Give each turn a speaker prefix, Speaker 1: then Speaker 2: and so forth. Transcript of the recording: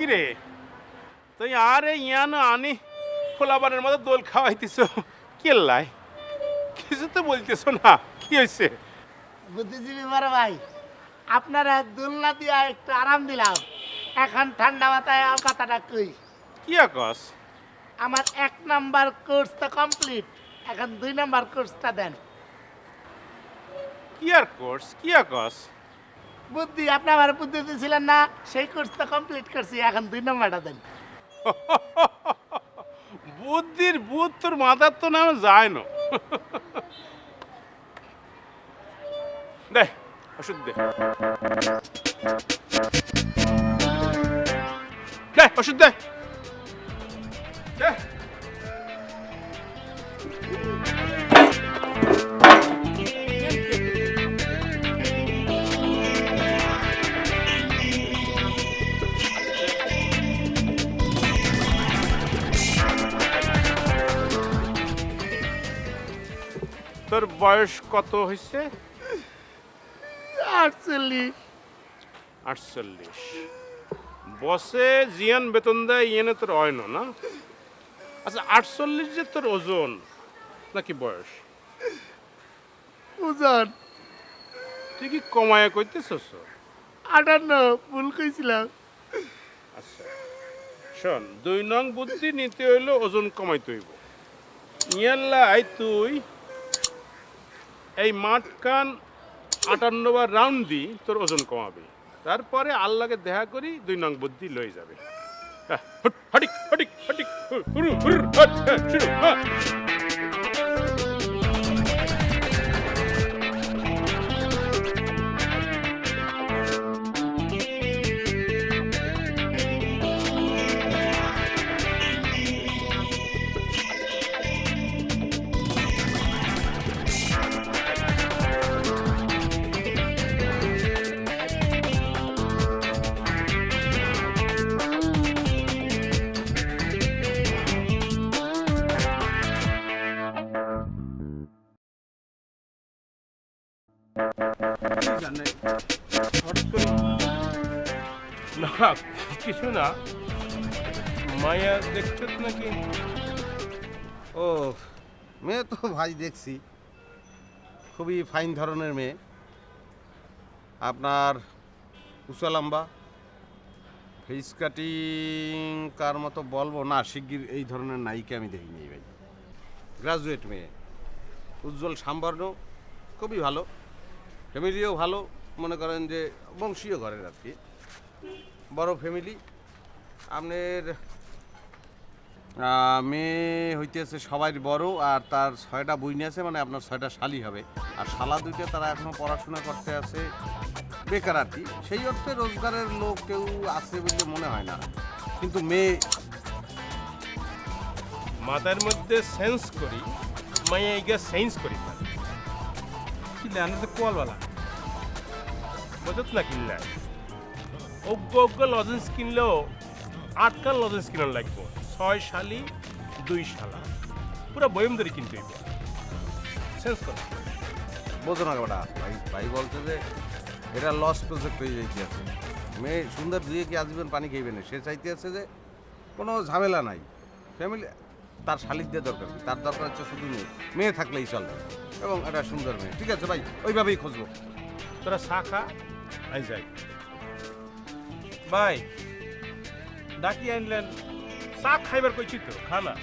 Speaker 1: কিরে? তুই আরে ইয়ান আনি খোলাবারের মতো দোল খাওয়াইতিস কেল্লাই কিছু তো বলতেছ না কি হয়েছে
Speaker 2: বুদ্ধিজীবী বড় ভাই আপনারা দোলনা দিয়া একটু আরাম দিলাম। এখন ঠান্ডা মাথায় কথাটা কই?
Speaker 1: কি আকাশ
Speaker 2: আমার এক নাম্বার কোর্স তো কমপ্লিট এখন দুই নাম্বার কোর্সটা দেন।
Speaker 1: কি আর কোর্স? কি আকাশ
Speaker 2: বুদ্ধি, আপনি আমার বুদ্ধি দিয়েছিলেন না, সেই কোর্স তো কমপ্লিট করছি, এখন দুই নাম্বারটা দেন।
Speaker 1: বুদ্ধির বুধ তোর মাথার তো নাম যায় না। দে, ওষুধ দে। দে, ওষুধ তোর বয়স কত হয়েছে
Speaker 2: আটচল্লিশ।
Speaker 1: আটচল্লিশ। বসে জিয়ান বেতন দেয় ইয়েনে তোর হয় না? আচ্ছা আটচল্লিশ যে তোর ওজন নাকি বয়স?
Speaker 2: ওজন।
Speaker 1: তুই কি কমায়া কইতেছস?
Speaker 2: আটান্ন ভুল কইছিলাম।
Speaker 1: আচ্ছা শোন দুই নং বুদ্ধি নিতে হইল ওজন কমাইতে হইব। ইয়াল্লাই তুই এই মাঠ কান আটান্ন বার রাউন্ড দিই তোর ওজন কমাবে। তারপরে আল্লাহকে দেখা করি দুই নং বুদ্ধি লয়ে যাবে। হ্যাঁ, হটিক হটিক হাটিক হুর, হুর, হ্যাঁ, শুরু, না কিছু না মায়া দেখতে নাকি
Speaker 3: ও মেয়ে তো ভাই দেখছি খুবই ফাইন ধরনের মেয়ে আপনার উঁচা লম্বা ফেস কাটিং কার মতো বলব না শিগগির এই ধরনের নায়িকা আমি দেখিনি ভাই গ্রাজুয়েট মেয়ে উজ্জ্বল সাম্বর্ণ খুবই ভালো ফ্যামিলিও ভালো, মনে করেন যে বংশীয় ঘরের আর কি। বড় ফ্যামিলি। আপনার মেয়ে হইতেছে সবাই বড় আর তার ছয়টা বইনি আছে মানে আপনার ছয়টা শালি হবে। আর শালা দুইটা তারা এখনও পড়াশোনা করতে আছে, বেকার আর কি। সেই অর্থে রোজগারের লোক কেউ আছে বলে মনে হয় না। কিন্তু মেয়ে
Speaker 1: মাথার মধ্যে সেন্স করি মায়া ইগা সেন্স করি।
Speaker 4: কিলে আনে তো কোয়ালওয়ালা
Speaker 1: বুঝত না কিনলে অজ্ঞ অজ্ঞ লজেন্স কিনলেও আটকান লজেন্স কিনার লাগবো। ছয় শালি, দুই শালা। পুরো বয়ম ধরে কিনতে হইব সেন্স কর
Speaker 3: বোঝো না বেটা ভাই ভাই বলছে যে এটা লস প্রজেক্ট হয়ে যাইতে আছে। মেয়ে সুন্দর দুয়ে কি আজীবন পানি খাইবে না সে চাইতে আছে যে কোনো ঝামেলা নাই। ফ্যামিলি তার শালিক দিয়ে দরকার? তার দরকার হচ্ছে শুধু মেয়ে। মেয়ে থাকলেই চলবে। এবং একটা সুন্দর মেয়ে। ঠিক আছে ভাই ওইভাবেই খুঁজবো।
Speaker 1: তোরা চা খা আই যাই।
Speaker 4: ভাই। ডাকি আনলেন।
Speaker 1: চা খাইবার কইছি তো খা না।